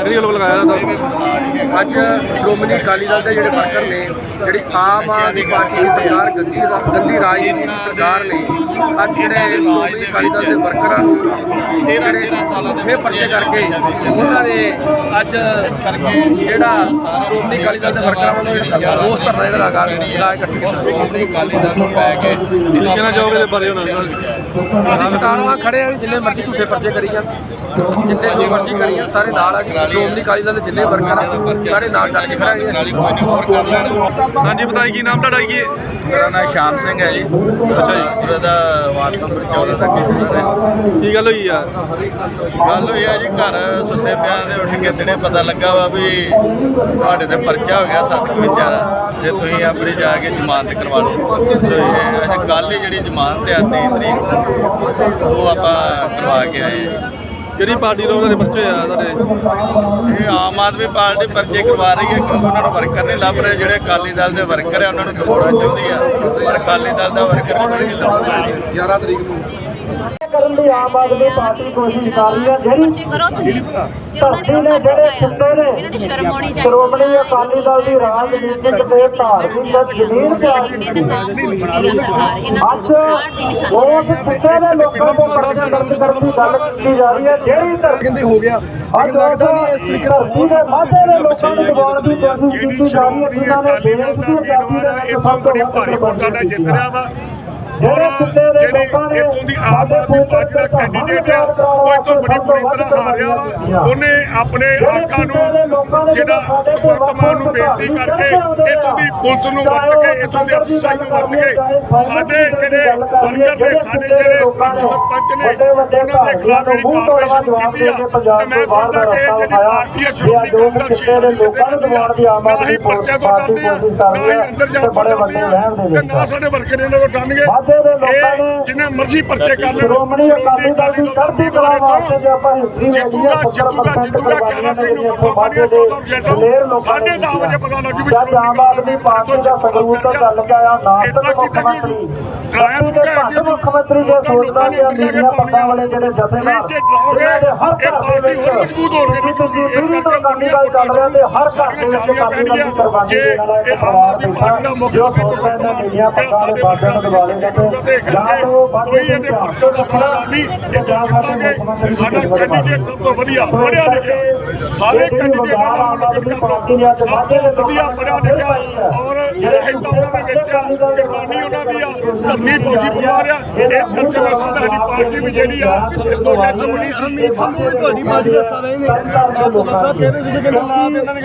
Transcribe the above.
ਕਿਹੜੀ ਵੱਲੋਂ ਲਗਾਇਆ ਜਾਂਦਾ ਅੱਜ ਸ਼੍ਰੋਮਣੀ ਅਕਾਲੀ ਦਲ ਦੇ ਜਿਹੜੇ ਵਰਕਰ ਨੇ ਜਿਹੜੀ ਆਮ ਆਦਮੀ ਪਾਰਟੀ ਦੀ ਸਰਕਾਰ ਗੰਦੀ ਗੰਦੀ ਰਾਜਨੀਤੀ ਦੀ ਸਰਕਾਰ ਨੇ ਅੱਜ ਜਿਹੜੇ ਸ਼੍ਰੋਮਣੀ ਅਕਾਲੀ ਦਲ ਦੇ ਵਰਕਰਾਂ ਨੂੰ ਜਿਹੜੇ ਝੂਠੇ ਪਰਚੇ ਕਰਕੇ ਉਹਨਾਂ ਨੇ ਅੱਜ ਜਿਹੜਾ ਸ਼੍ਰੋਮਣੀ ਅਕਾਲੀ ਦਲ ਦੇ ਵਰਕਰਾਂ ਵੱਲੋਂ ਜਿਹੜਾ ਰੋਸ ਧਰਨਾ ਜਿਹੜਾ ਲਗਾ ਲਗਾ ਇਕੱਠੇ ਕੀਤਾ। ਸ਼੍ਰੋਮਣੀ ਅਕਾਲੀ ਦਲ ਨੂੰ ਪੈ ਕੇ ਕੀ ਕਹਿਣਾ ਚਾਹੋਗੇ ਇਹਦੇ ਬਾਰੇ ਹੁਣ ਅਸੀਂ ਚਟਾਲਵਾ ਖੜੇ ਆ ਜਿੰਨੇ ਮਰਜ਼ੀ ਝੂਠੇ ਪਰਚੇ ਕਰੀ ਜਾਣ। ਜਿੰਨੇ ਜੋ ਮਰਜ਼ੀ ਕਰੀ ਜਾਣ ਸਾਰੇ ਨਾਲ ਆ ਜੀ ਸ਼੍ਰੋਮਣੀ ਅਕਾਲੀ ਦਲ ਦੇ ਜਿੰਨੇ ਵਰਕਰ ਆ ਸਾਰੇ ਨਾਲ ਡਟ ਕੇ ਖੜੇ ਆ ਜੀ ਕੋਈ ਨਹੀਂ ਹੋਰ ਕਰ ਲੈਣ ਹਾਂਜੀ ਬਤਾਈ ਕੀ ਨਾਮ ਤੁਹਾਡਾ ਕੀ ਹੈ ਮੇਰਾ ਨਾਮ ਸ਼ਾਮ ਸਿੰਘ ਹੈ ਜੀ। ਅੱਛਾ ਜੀ। ਉਹਦਾ ਵਾਰਡ ਨੰਬਰ 14 ਦਾ ਹੈ ਕੀ ਗੱਲ ਹੋਈ ਆ? ਗੱਲ ਹੋਈ ਆ ਜੀ ਘਰ ਸੁੱਤੇ ਪਿਆ ਤੇ ਉੱਠ ਕੇ ਦਿਨੇ ਪਤਾ ਲੱਗਾ ਵਾ ਵੀ ਤੁਹਾਡੇ ਤੇ ਪਰਚਾ ਹੋ ਗਿਆ 751 ਦਾ ਤੇ ਤੁਸੀਂ ਆਪਣੀ ਜਾ ਕੇ ਜ਼ਮਾਨਤ ਕਰਵਾ ਲਓ। ਤੇ ਇਹ ਕੱਲ ਹੀ ਜਿਹੜੀ ਜ਼ਮਾਨਤ ਆ 23 ਤਰੀਕ ਨੂੰ ਉਹ ਆਪਾਂ ਕਰਵਾ ਕੇ ਆਏ ਕਿਹੜੀ ਪਾਰਟੀ ਤੋਂ ਉਹਨਾਂ ਦੇ ਪਰਚੇ ਆ ਤੁਹਾਡੇ? ਇਹ ਆਮ ਆਦਮੀ ਪਾਰਟੀ ਪਰਚੇ ਕਰਵਾ ਰਹੀ ਹੈ ਕਿਉਂਕਿ ਉਹਨਾਂ ਨੂੰ ਵਰਕਰ ਨਹੀਂ ਲੱਭ ਰਹੇ। ਜਿਹੜੇ ਅਕਾਲੀ ਦਲ ਦੇ ਵਰਕਰ ਆ ਉਹਨਾਂ ਨੂੰ ਦਬਾਉਣਾ ਚਾਹੁੰਦੀ ਆ। ਪਰ ਅਕਾਲੀ ਦਲ ਦਾ ਵਰਕਰ ਕੋਈ ਨਹੀਂ ਲੱਭਦਾ 11 ਤਰੀਕ ਨੂੰ। ਕਰਨ ਲਈ ਆਮ ਆਦਮੀ ਪਾਰਟੀ ਕੋਸ਼ਿਸ਼ ਕਰ ਰਹੀ ਹੈ। ਜਿਹੜੀ ਧਰਤੀ ਨੇ ਜਿਹੜੇ ਸੁੱਤੇ ਨੇ ਸ਼੍ਰੋਮਣੀ ਅਕਾਲੀ ਦਲ ਦੀ ਰਾਜਨੀਤਿਕ ਤੇ ਧਾਰਮਿਕ ਤੇ ਤਾਂ ਇਹਨਾਂ ਅੱਜ ਨੂੰ ਪਾਰਟੀ ਦੀ ਦੇ ਲੋਕਾਂ ਦੇ ਪਰਚੇ ਦਰਜ ਕਰਨ ਦੀ ਗੱਲ ਕੀਤੀ ਜਾ ਰਹੀ ਹੈ। ਜਿਹੜੀ ਧਰਤੀ ਹੋ ਗਿਆ। ਅੱਜ ਲੱਗਦਾ ਨਹੀਂ ਇਸ ਤਰੀਕੇ ਧਰਤੀ ਦੇ ਮਾਝੇ ਦੇ ਲੋਕਾਂ ਨੂੰ ਦਬਾਉਣ ਦੀ ਕੋਸ਼ਿਸ਼ ਕੀਤੀ ਜਾ ਰਹੀ ਹੈ। ਜਿਨ੍ਹਾਂ ਨੇ ਦੇਸ਼ ਦੀ ਆਜ਼ਾਦੀ ਦੇ ਵਿੱਚ ਸਭ ਤੋਂ ਵੱਧ ਭਾਰੀ ਵੋਟਾਂ ਨਾਲ ਜਿੱਤ ਰਿਹਾ ਵਾ। ਜਿਹੜੇ ਸਿੱਟੇ ਦੇ ਲੋਕਾਂ ਇੱਥੋਂ ਦੀ ਆਮ ਕੈਂਡੀਡੇਟ ਆ, ਉਹ ਇੱਥੋਂ ਬੜੀ ਬੁਰੀ ਤਰ੍ਹਾਂ ਹਾਰ ਵਾ। ਉਹਨੇ ਆਪਣੇ ਆਕਾ ਨੂੰ ਜਿਹੜਾ ਵਰਤਮਾਨ ਨੂੰ ਬੇਨਤੀ ਕਰਕੇ ਇੱਥੋਂ ਦੀ ਪੁਲਿਸ ਨੂੰ ਵਰਤ ਕੇ, ਇੱਥੋਂ ਦੇ ਅਫਸਰਾਂ ਨੂੰ ਵਰਤ ਕੇ ਸਾਡੇ ਜਿਹੜੇ ਵਰਕਰ ਨੇ, ਸਾਡੇ ਜਿਹੜੇ ਪੰਚ ਸਰਪੰਚ ਨੇ, ਉਹਨਾਂ ਦੇ ਖਿਲਾਫ ਜਿਹੜੀ ਕਾਰਵਾਈ ਸ਼ੁਰੂ ਕੀਤੀ ਆ। ਤੇ ਮੈਂ ਸਮਝਦਾ ਕਿ ਇਹ ਜਿਹੜੀ ਪਾਰਟੀ ਹੈ ਸ਼੍ਰੋਮਣੀ ਅਕਾਲੀ ਦਲ ਸ਼੍ਰੋਮਣੀ ਅਕਾਲੀ ਦਲ ਨਾ ਹੀ ਪਰਚੇ ਤੋਂ ਡਰਦੇ ਆ, ਨਾ ਅੰਦਰ ਜਾ ਕੇ ਡਰਦੇ ਆ, ਤੇ ਨਾ ਸਾਡੇ ਵਰਕਰ ਇਹਨਾਂ ਕੋਲ ਡਰਨਗੇ। ਮਾਝੇ ਜਿੰਨੇ ਮਰਜ਼ੀ ਪਰਚੇ ਕਰ ਲੈਣ, ਸ਼੍ਰੋਮਣੀ ਦਲ ਦੀ ਚੜ੍ਹਦੀ ਕਲਾ ਵਾਸਤੇ ਜੇ ਆਪਾਂ ਹਿਸਟਰੀ ਜਿੱਤੂਗਾ ਜਿੱਤੂਗਾ ਜਿੱਤੂਗਾ ਕਹਿਣਾ ਤੈਨੂੰ ਵੋਟਾਂ ਪਾਣੀਆਂ ਤੋਂ ਰਿਜ਼ਲਟ ਸਾਢੇ ਦਸ ਵਜੇ ਪਤਾ ਲੱਗ ਜੂ ਜਦ ਆਮ ਆਦਮੀ ਪਾਰਟੀ ਦਾ ਸੰਗਰੂਰ ਤੋਂ ਚੱਲ ਕੇ ਆਇਆ ਨਾਸਕ ਮੁੱਖ ਮੰਤਰੀ। ਡਰਾਇਆ ਦੇ ਘੱਟ ਮੁੱਖ ਮੰਤਰੀ ਜੇ ਸੋਚਦਾ ਕਿ ਮੀਡੀਆ ਪੱਖਾਂ ਵਾਲੇ ਜਿਹੜੇ ਜਥੇਦਾਰ ਇਹਨਾਂ ਦੇ ਹਰ ਘਰ ਦੇ ਹੋਰ ਮਜ਼ਬੂਤ ਹੋ ਵਿੱਚ ਕੇ ਤੁਸੀਂ ਪੀੜ੍ਹੀ ਤੋਂ ਅਕਾਲੀ ਦਲ ਚੱਲ ਰਿਹਾ ਤੇ ਹਰ ਘਰ ਦੇ ਵਿੱਚ ਅਕਾਲੀ ਦਲ ਦੀ ਕੁਰਬਾਨੀ ਦੇਣ ਵਾਲਾ ਇੱਕ ਪਰਿਵਾਰ ਬੈਠਾ ਜੋ ਸੋਚਦਾ ਇਹਨਾਂ ਮੀਡੀਆ ਪੱਖਾਂ ਦੇ ਬਾਦਿਆਂ ਨੂੰ ਲੇਗਾ ਤੇ ਜਾਂ ਤਾਂ ਬਾਕੀ ਇਹਦੇ ਪਰਚੇ ਦਾ ਸਵਾਲ ਨਹੀਂ ਇਹ ਜਾਂ ਜਿੱਤਾਂਗੇ ਸਾਡਾ ਕੈਂਡੀਡੇਟ ਸਭ ਤੋਂ ਵਧੀਆ ਪੜਿਆ ਲਿਖਿਆ ਸਾਰੇ ਕੈਂਡੀਡੇਟ ਆਮ ਆਦਮੀ ਪਾਰਟੀ ਨੇ ਅੱਜ ਮਾਝੇ ਦੇ ਵਧੀਆ ਪੜਿਆ ਲਿਖਿਆ ਔਰ ਸਹਿਤ ਉਹਨਾਂ ਦੇ ਵਿੱਚ ਕੁਰਬਾਨੀ ਉਹਨਾਂ ਦੀ ਆ ਧਰਨੀ ਫੌਜੀ ਪਰਿਵਾਰ ਆ ਇਸ ਕਰਕੇ ਮੈਂ ਸਮਝਦਾ ਸਾਡੀ ਪਾਰਟੀ ਵੀ ਜਿਹੜੀ ਆ ਜਦੋਂ ਜੱਟ ਬਣੀ ਸੀ ਤੁਹਾਡੀ ਪਾਰਟੀ ਦਾ ਸਾਰਾ ਹੀ ਨਹੀਂ ਸਾਹਿਬ ਕਹਿੰਦੇ ਸੀ ਕਿ ਨਾ ਇਹਨਾਂ ਨੇ